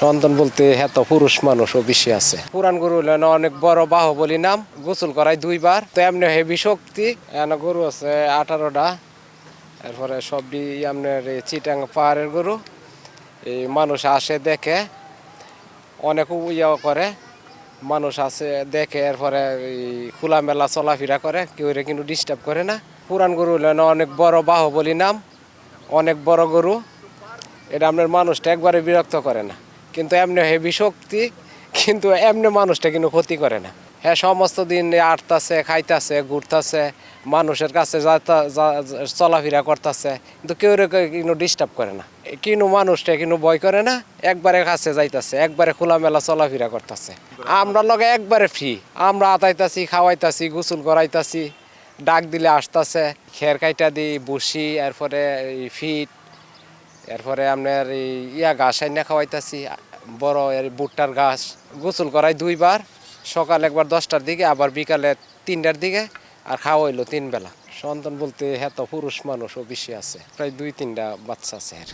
সন্তান বলতে হ্যাঁ পুরুষ মানুষ ও বেশি আছে। পুরান গরু হইল না অনেক বড় বাহুবলী নাম, গোসল করায় দুইবার। তো এমনি হেভি শক্তি গরু আছে আঠারোটা। এরপরে সবই আপনার এই চিটাং পাহাড়ের গরু। এই মানুষ আসে, দেখে। অনেক ইয়া করে। মানুষ আছে দেখে, এরপরে এই খোলামেলা চলাফেরা করে। কেউ কিন্তু ডিস্টার্ব করে না। পুরান গরু হলেন অনেক বড় বাহুবলী নাম, অনেক বড় গরু। এটা আপনার মানুষটা একবারে বিরক্ত করে না। কিন্তু এমনি হেভি শক্তি কিন্তু এমনি মানুষটা কিন্তু ক্ষতি করে না। হ্যাঁ সমস্ত দিন আটতাছে, খাইতাছে, ঘুরতাছে, মানুষের কাছে চলাফেরা করতেছে, কিন্তু কেউ কিন্তু ডিস্টার্ব করে না। কিন্তু মানুষটা কিন্তু ভয় করে না, একবারে কাছে যাইতাছে, একবারে খোলামেলা চলাফেরা করতেছে। আমরা লগে একবারে ফ্রি আমরা আতাইতাছি, খাওয়াইতাছি, গোসল করাইতাছি, ডাক দিলে আসতাছে, খের কাইটা দিই, বসি, এরপরে ফিট এরপরে আপনার এই ইয়া ঘাস আইনা খাওয়াইতেছি, বড় এর ভুট্টার গাছ গোসল করাই দুইবার, সকাল একবার দশটার দিকে, আবার বিকালে তিনটার দিকে, আর খাওয়া হইল তিন বেলা। সন্তান বলতে হ্যাঁ তো পুরুষ মানুষ ও বেশি আছে, প্রায় দুই তিনটা বাচ্চা আছে এর।